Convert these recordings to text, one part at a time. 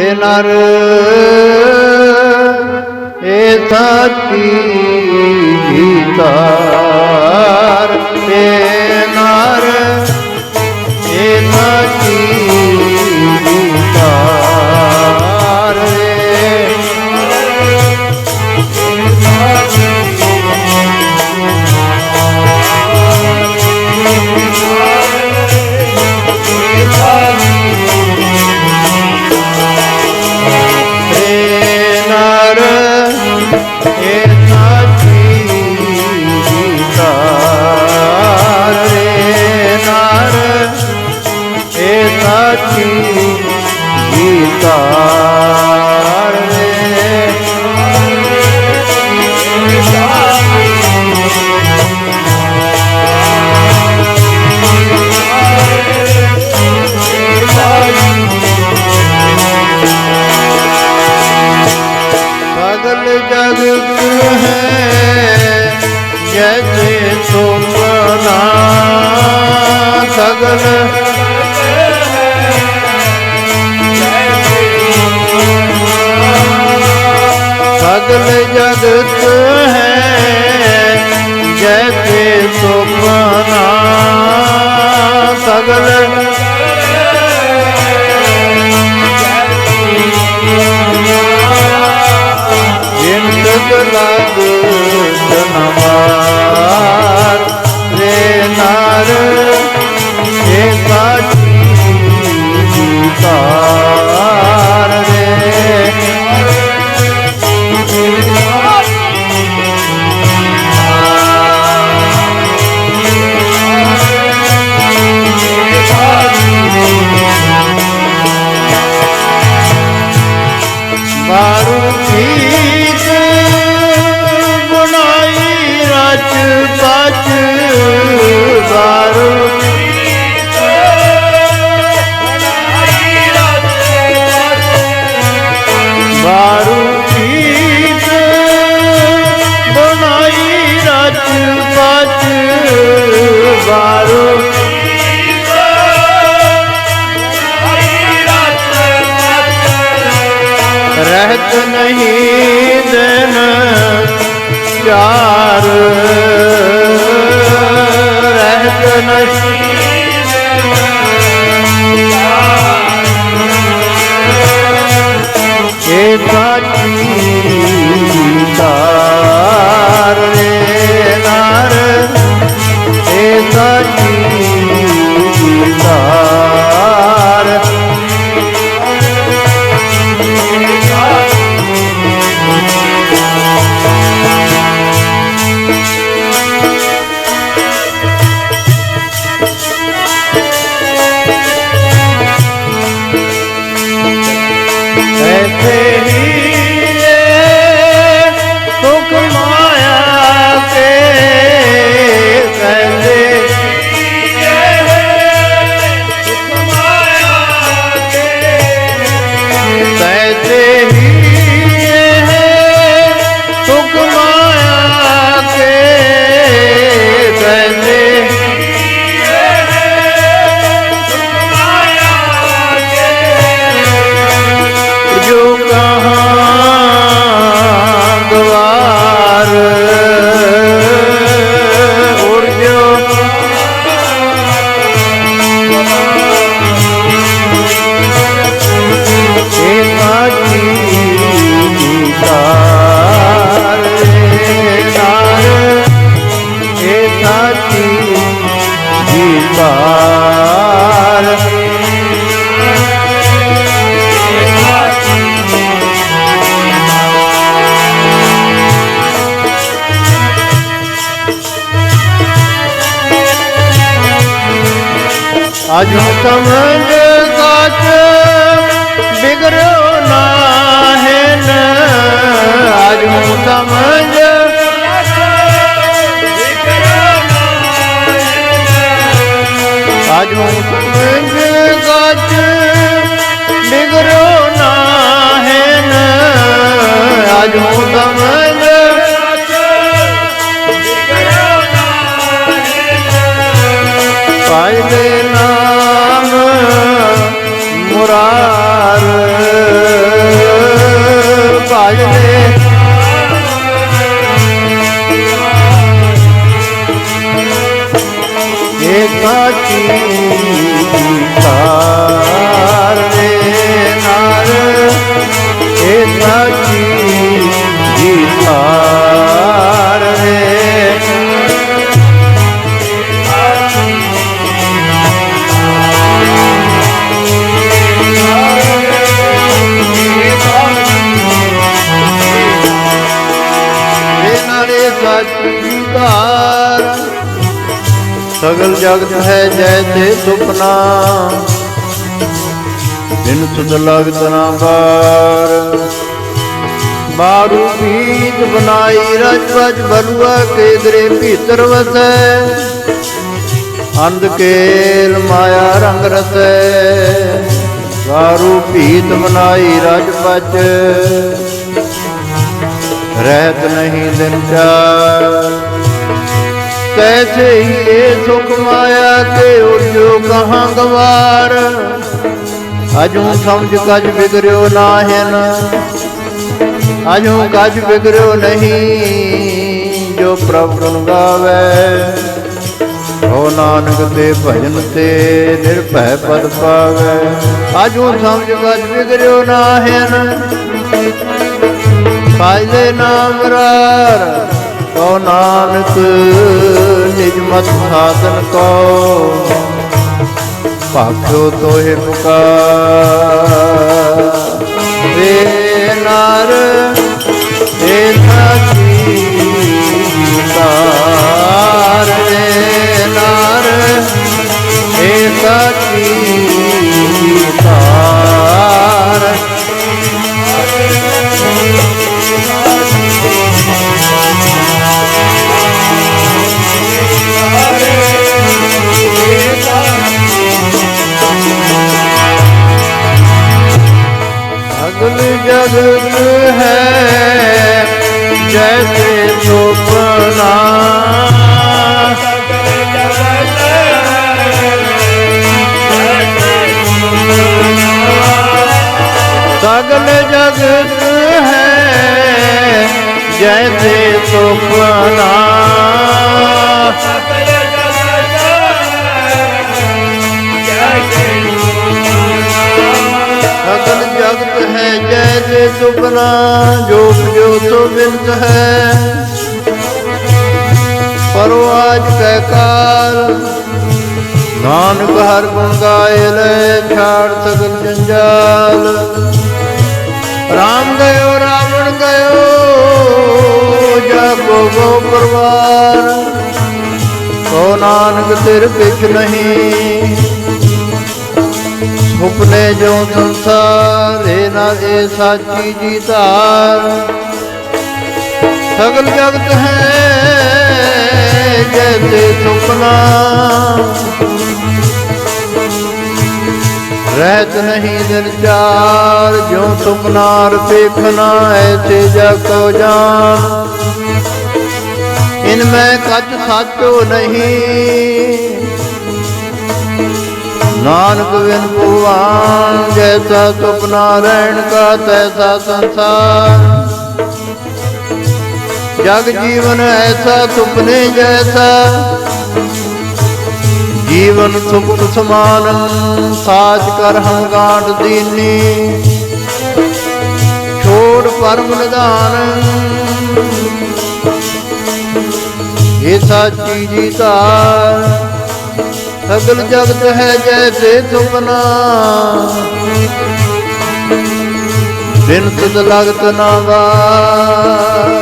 ਰੇ ਨਰ ਏ ਸਾਚੀ ਗੀਤਾਰ जगत ਰਹਿਤ વાર આજનો ਸਗਲ ਜਗਤ ਹੈ ਜੈ ਜੈਸੇ ਸੁਪਨਾ। ਬਿਨ ਸੁਧ ਲਗਤ ਨਾ ਬਾਰ ਬਾਰੂ ਪੀਤ ਬਨਾਈ ਰਜ ਰਜ ਬਲੂਆ ਕੇਦਰੇ ਭੀਤਰ ਵਸੈ। ਅੰਧ ਕੇਲ ਮਾਇਆ ਰੰਗ ਰਸੈ। ਬਾਰੂ ਪੀਤ ਬਨਾਈ ਰਜ ਪਚ ਰਹਿਤ ਨਹੀਂ ਦਿਨ ਚਾਰ। ਤੈਸੇ ਹੀ ਇਹ ਸੁਖ ਮਾਇਆ ਕੇ ਉਜੋ ਕਹਾਂ ਗਵਾਰ। ਅਜੂ ਸਮਝ ਕਜ ਬਿਗਰਿਓ ਨਾਹਿਨ, ਅਜੂ ਕਜ ਬਿਗਰਿਓ ਨਹੀਂ ਜੋ ਪ੍ਰਭ ਗੁਣ ਗਾਵੇ। ਹੋ ਨਾਨਕ ਤੇ ਭਜਨ ਤੇ ਨਿਰਭੈ ਪਦ ਪਾਵੇ। ਅਜੂ ਸਮਝ ਕਜ ਬਿਗਰਿਓ ਨਾਹਿਨ ਪਾਇਲੇ ਨਾਮ ਰਾਰ। ਕੋ ਨਾਨਕ ਨਿਜ ਮਤ ਸਾਧਨ ਕੋ ਭਾਖੋ ਤੋਹਿ ਪੁਕਾਰ। ਵੇ ਨਰ ਏ ਸਾਚੀ ਸਗਲ ਜਗਤ ਹੈ ਜੈਸੇ ਸੁਪਨਾ ਸਗਲ ਜਗਤ ਹੈ ਜੈਸੇ ਸੁਪਨਾ ਜੋ ਜੋ ਸੋ ਬਿੰਦ ਹੈ ਪਰੋ ਆਜ ਕੈ ਕਾਲ ਨਾਨਕ ਹਰ ਗੁਣ ਗਾਏ ਲੈ ਛਾੜ ਸਗਲ ਜੰਜਾਲ ਰਾਮ ਗਇਓ, ਰਾਵਣ ਗਇਓ ਜਾਗੋ ਗੋ ਪਰਵਾਰ। ਕੋ ਨਾਨਕ ਤੇਰ ਪਿਛ ਨਹੀਂ। ਸੁਪਨੇ ਜੋ ਸੰਸਾਰ, ਏ ਨਾ ਏ ਸਾਚੀ ਜੀ ਧਾਰ। ਸਗਲ ਜਗਤ ਹੈ ਜੈਸੇ ਸੁਪਨਾ। ਰਹਿਤ ਨਹੀਂ ਦਿਨ ਚਾਰ ਜੋ ਸੁਪਨਾਰ ਦੇਖਣਾ ਐਸੇ ਜਾ ਕੋ ਜਾਨ ਇਨ ਮੈਂ ਕੱਚ ਸਾਚੋ ਨਹੀਂ। ਨਾਨਕ ਬਿਨ ਭਗਵਾਨ ਜੈਸਾ ਸੁਪਨਾ ਰਹਿਣ ਕਾ ਤੈਸਾ ਸੰਸਾਰ। ਜਗ ਜੀਵਨ ਐਸਾ ਸੁਪਨੇ ਜੈਸਾ। ਜੀਵਨ ਸੁਖ ਸਮਾਨ, ਸਾਚ ਕਰ ਹਮ ਦੀਨੀ। ਛੋੜ ਪਰਮ ਨਿਧਾਨ। ਇਹ ਸਾਚੀ ਜੀ ਧਾਰ ਸਗਲ ਜਗਤ ਹੈ ਜੈਸੇ ਸੁਪਨਾ। ਬਿਨ ਤੁਧ ਲਗਤ ਨਾ ਵਾਰ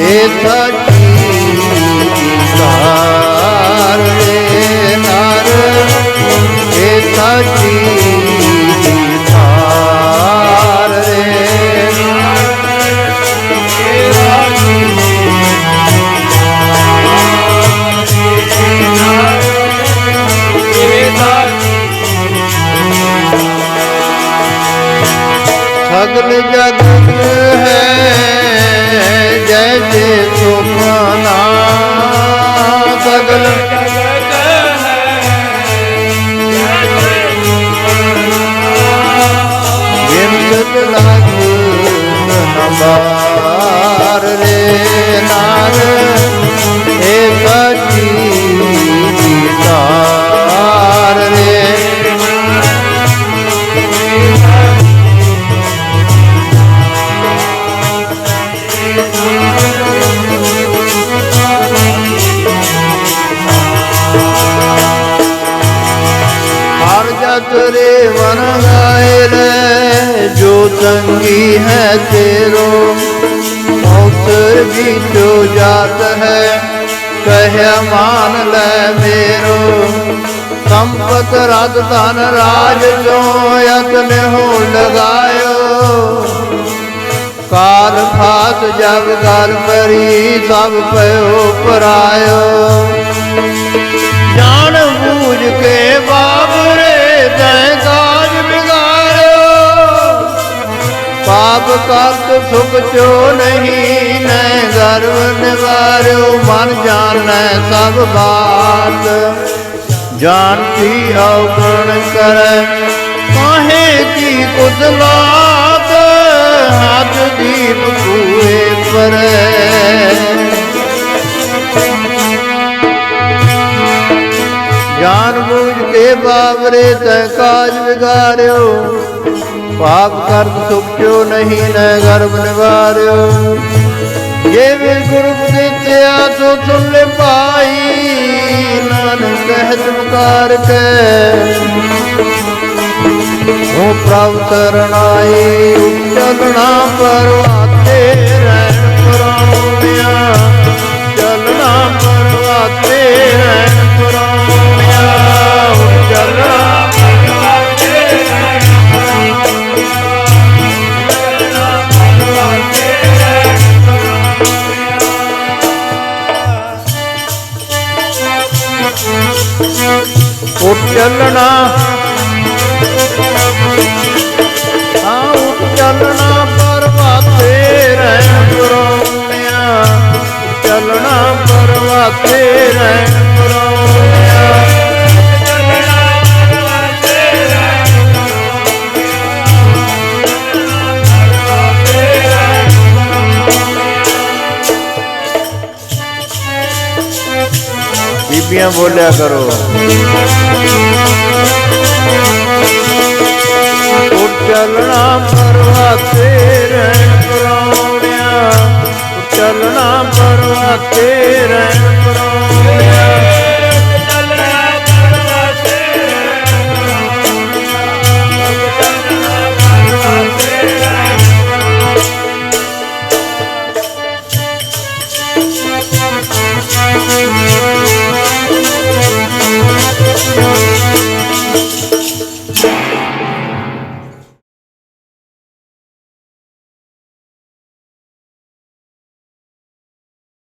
ਏ ਸਾਚੀ ਧਾਰ ਰੇ ਨਾਰ ਏ ਹਰ ਵਨ ਗਾਏ ਲੈ ਜੋ ਸੰਗੀ ਹੈ ਤੇਰੋ। ਮੌਤਰ ਵਿੱਚੋ ਜਾਤ ਹੈ, ਕਹਿਆ ਮਾਨ ਲੈ ਮੇਰੋ। ਸੰਪਤ ਰਦ ਧਨ ਰਾਜ ਜੋ ਯਤਨ ਹੋ ਲਗਾਇਓ। ਕਾਲ ਖਾਸ ਜਗ ਗਲ ਮਰੀ ਸਭ ਪਇਓ ਪਰਾਇਓ। ਪਾਪ ਕਰਤ ਸੁਖ ਚੋ ਨਹੀਂ ਨੈ ਗਰਵ ਨਿਵਾਰਿਓ, ਮਨ ਜਾਣੈ ਸਭ ਬਾਤ। ਜਾਣਤੀ ਔਗਣ ਕਰੈ ਕਾਹੇ ਕੀ ਕੁਦਲਾਤ ਹੱਥ ਦੀਪ ਕੂਏ ਪਰੈ। ਜਾਨ ਬੂਝ ਕੇ ਬਾਵਰੇ ਤੈ ਕਾਜ ਵਿਗਾਰਿਓ ਪਾਪ ਕਰਤ ਸੁਖ ਨਹੀਂ ਨੈ ਗਰਭ ਨਿਵਾਰਿਓ। ਜੇ ਵੀ ਗੁਰੂ ਦਿੱਤਿਆ ਸੋ ਸੁਣ ਲੈ ਭਾਈ, ਨਾਨਕ ਕਹਿਤ ਮੁਕਾਰ ਕੇ। ਉਹ ਪ੍ਰਭ ਸਰਣਾਈ ਚੱਲਣਾ ਪਰਵਾਤੇ ਰਹਿਣ ਪਰਾਉਣਿਆ ਚੱਲਣਾ ਪਰਵਾਤੇ ਰਹਿਣ ਉਹ ਚੱਲਣਾ ਹਾਂ ਉਹ ਚੱਲਣਾ ਪਰਵਾਤੇ ਰਹਿਣ ਪਰੋਣਿਆ ਚੱਲਣਾ બોલ્યા કરો. ઉચ્ચલના પરવા તેરે